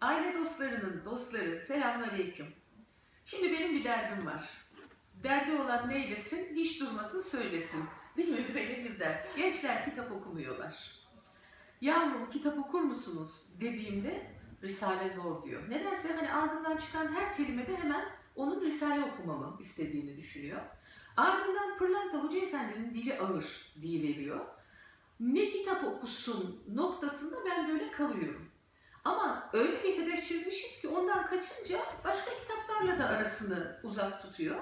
Aile dostlarının dostları selamünaleyküm. Şimdi benim bir derdim var. Derdi olan neylesin, hiç durmasın söylesin. Değil mi? Böyle bir dert. Gençler kitap okumuyorlar. Yavrum kitap okur musunuz dediğimde Risale zor diyor. Nedense hani ağzından çıkan her kelimede hemen onun Risale okumamı istediğini düşünüyor. Ardından Pırlanta Hoca Efendi'nin dili ağır diye veriyor. Ne kitap okusun noktasında ben böyle kalıyorum. Öyle bir hedef çizmişiz ki ondan kaçınca başka kitaplarla da arasını uzak tutuyor.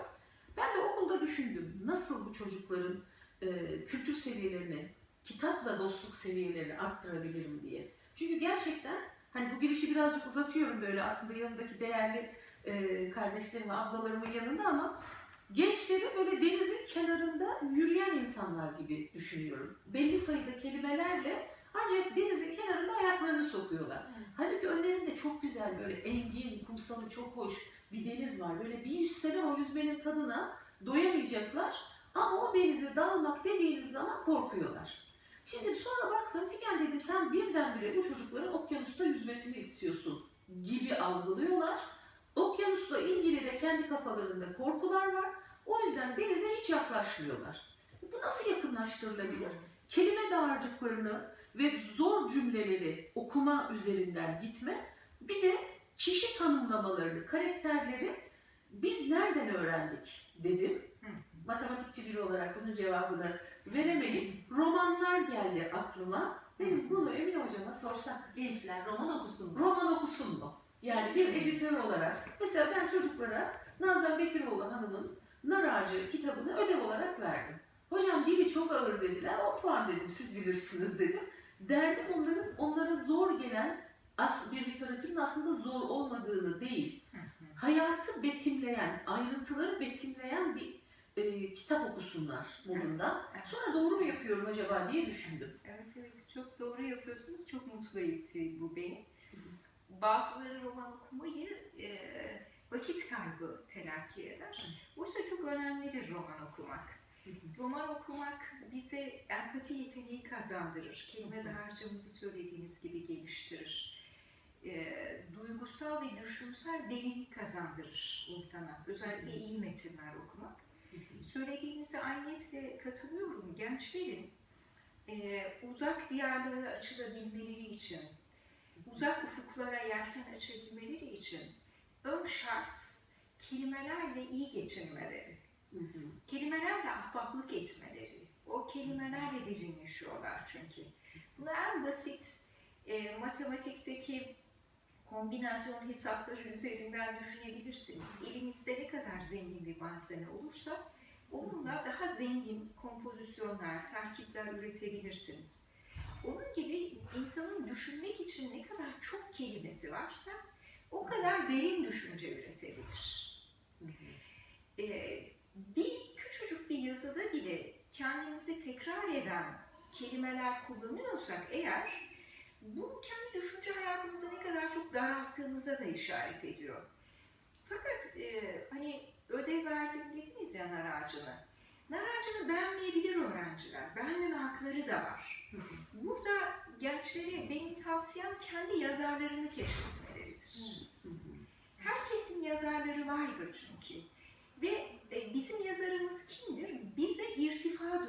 Ben de okulda düşündüm nasıl bu çocukların e, kültür seviyelerini, kitapla dostluk seviyelerini arttırabilirim diye. Çünkü gerçekten hani bu girişi birazcık uzatıyorum böyle aslında yanımdaki değerli e, kardeşlerim ve ablalarımın yanında ama gençleri böyle denizin kenarında yürüyen insanlar gibi düşünüyorum. Belli sayıda kelimelerle ancak denizin kenarında ayaklarını sokuyorlar. Önlerinde çok güzel böyle engin, kumsalı çok hoş bir deniz var. Böyle bir yüz sene o yüzmenin tadına doyamayacaklar. Ama o denize dalmak dediğiniz zaman korkuyorlar. Şimdi sonra baktım Figen dedim sen birdenbire bu çocukların okyanusta yüzmesini istiyorsun gibi algılıyorlar. Okyanusla ilgili de kendi kafalarında korkular var. O yüzden denize hiç yaklaşmıyorlar. Bu nasıl yakınlaştırılabilir? Kelime dağarcıklarını ve zor cümleleri okuma üzerinden gitme. Bir de kişi tanımlamalarını, karakterleri biz nereden öğrendik dedim. Matematikçi biri olarak bunun cevabını veremeyip romanlar geldi aklıma. Dedim bunu Emin hocama sorsak Gençler roman okusun. roman okusun mu? Yani bir editör olarak. Mesela ben çocuklara Nazan Bekiroğlu Hanım'ın Nar Ağacı kitabını ödev olarak verdim. Hocam dili çok ağır dediler. O puan dedim siz bilirsiniz dedim. Derdim onların onlara zor gelen as bir literatürün aslında zor olmadığını değil. Hayatı betimleyen, ayrıntıları betimleyen bir e, kitap okusunlar modunda. Evet. Sonra doğru mu yapıyorum acaba diye düşündüm. Evet evet çok doğru yapıyorsunuz. Çok mutlu etti bu beni. Bazıları roman okumayı e, vakit kaybı telakki eder. Oysa çok önemlidir roman okumak. Roman okumak bize empati yeteneği kazandırır. Kelime dağarcığımızı söylediğiniz gibi geliştirir. E, duygusal ve düşünsel derinlik kazandırır insana. Özellikle iyi metinler okumak. Söylediğinize ayniyetle katılıyorum. Gençlerin e, uzak diyarlara açılabilmeleri için, uzak ufuklara yelken açabilmeleri için ön şart kelimelerle iyi geçinmeleri, kelimelerle ahbaplık etmeleri, o kelimelerle derinleşiyorlar çünkü. Bunu en basit e, matematikteki kombinasyon hesapları üzerinden düşünebilirsiniz. Elinizde ne kadar zengin bir malzeme olursa onunla daha zengin kompozisyonlar, terkipler üretebilirsiniz. Onun gibi insanın düşünmek için ne kadar çok kelimesi varsa o kadar derin düşünce üretebilir. Ee, bir küçücük bir yazıda bile kendimizi tekrar eden kelimeler kullanıyorsak eğer bu kendi düşünce hayatımızı ne kadar çok daralttığımıza da işaret ediyor. Fakat e, hani ödev verdim dediniz ya nar ağacını. Nar ağacını beğenmeyebilir öğrenciler. Beğenmeme hakları da var. Burada gençlere benim tavsiyem kendi yazarlarını keşfetmeleridir. Herkesin yazarları vardır çünkü. Ve e, bizim irtifa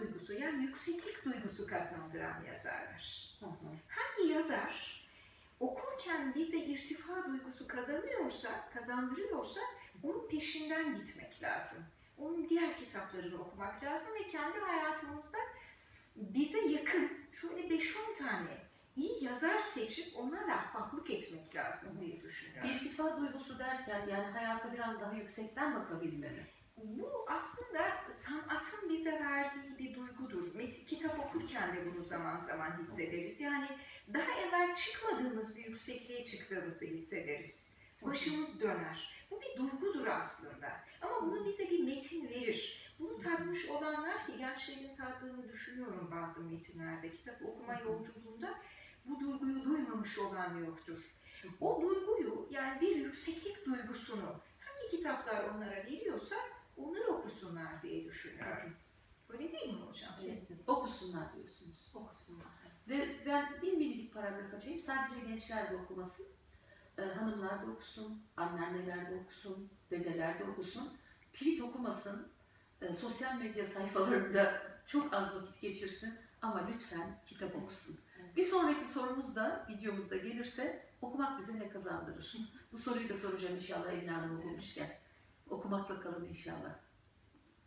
duygusu yani yükseklik duygusu kazandıran yazarlar. Hangi yazar okurken bize irtifa duygusu kazanıyorsa, kazandırıyorsa onun peşinden gitmek lazım. Onun diğer kitaplarını okumak lazım ve kendi hayatımızda bize yakın şöyle 5-10 tane iyi yazar seçip onlarla ahbaplık etmek lazım diye düşünüyorum. İrtifa duygusu derken yani hayata biraz daha yüksekten bakabilme mi? Bu aslında sanatın bize verdiği bir duygudur. Met kitap okurken de bunu zaman zaman hissederiz. Yani daha evvel çıkmadığımız bir yüksekliğe çıktığımızı hissederiz. Başımız döner. Bu bir duygudur aslında. Ama bunu bize bir metin verir. Bunu tatmış olanlar ki gençlerin tattığını düşünüyorum bazı metinlerde. Kitap okuma yolculuğunda bu duyguyu duymamış olan yoktur. O duyguyu yani bir yükseklik duygusunu hangi kitaplar onlara veriyorsa onları okusunlar diye düşünüyorum. Öyle değil mi hocam? Kesin. Okusunlar diyorsunuz. Okusunlar. Ve ben bir minicik paragraf açayım. Sadece gençler de okumasın. e, hanımlar da okusun, anneanneler de okusun, dedeler de okusun. Tweet okumasın, e, sosyal medya sayfalarında çok az vakit geçirsin ama lütfen kitap okusun. Bir sonraki sorumuz da videomuzda gelirse okumak bize ne kazandırır? Bu soruyu da soracağım inşallah Emine Hanım'ı bulmuşken. Okumakla kalın inşallah.